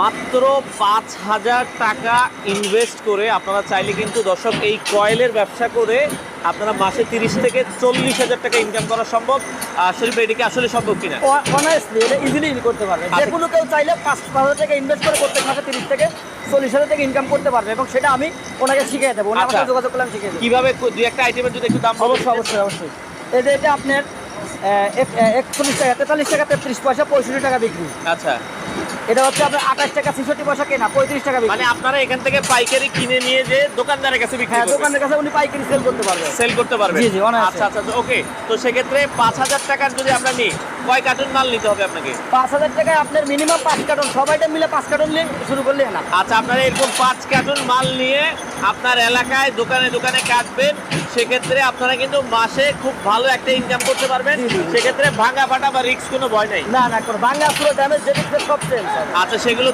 মাত্র পাঁচ হাজার টাকা ইনভেস্ট করে আপনারা চাইলে কিন্তু দর্শক এই কয়েলের ব্যবসা করে আপনারা মাসে তিরিশ থেকে চল্লিশ হাজার টাকা ইনকাম করা সম্ভব। শরীফ ভাই, এটা কি আসলে সম্ভব কিনা? অনেস্টলি এটা ইজিলি করতে পারবে। আচ্ছা। যে কোনো কেউ চাইলে পাঁচ হাজার টাকা ইনভেস্ট করে প্রত্যেক মাসে তিরিশ থেকে চল্লিশ হাজার টাকা ইনকাম করতে পারবে এবং সেটা আমি ওনাকে শিখিয়ে দেবো। ওনার আচ্ছা। সাথে যোগাযোগ করলাম শিখিয়ে দেবো। কীভাবে দুই একটা আইটেমের যদি একটু দাম? অবশ্যই অবশ্যই অবশ্যই। এই যে এটা আপনার একচল্লিশ টাকা তেতাল্লিশ টাকা তেত্রিশ পয়সা পঁয়ষট্টি টাকা বিক্রি। আচ্ছা। এটা হচ্ছে আপনার আঠাশ টাকা ছেষট্টি পয়সা কেনা পঁয়ত্রিশ টাকা মানে আপনারা এখান থেকে পাইকারি কিনে নিয়ে যে দোকানদারের কাছে বিক্রি হ্যাঁ দোকানের কাছে উনি পাইকারি সেল করতে পারবে সেল করতে পারবেন। জি, জি, আচ্ছা আচ্ছা ওকে তো সেক্ষেত্রে পাঁচ হাজার টাকার যদি আমরা নিই কয় কার্টুন মাল নিতে হবে আপনাকে? পাঁচ হাজার টাকায় আপনার মিনিমাম পাঁচ কার্টন সবাইটা মিলে পাঁচ কার্টন নিয়ে শুরু করলে না। আচ্ছা আপনারা এরকম পাঁচ কার্টুন মাল নিয়ে আপনার এলাকায় দোকানে দোকানে কাটবেন সেক্ষেত্রে আপনারা কিন্তু মাসে খুব ভালো একটা ইনকাম করতে পারবেন। সেক্ষেত্রে ভাঙা ফাটা বা রিস্ক কোনো ভয় নাই? না না কোনো ভাঙ্গা পুরো ড্যামেজ যেদিক সব আচ্ছা সেগুলো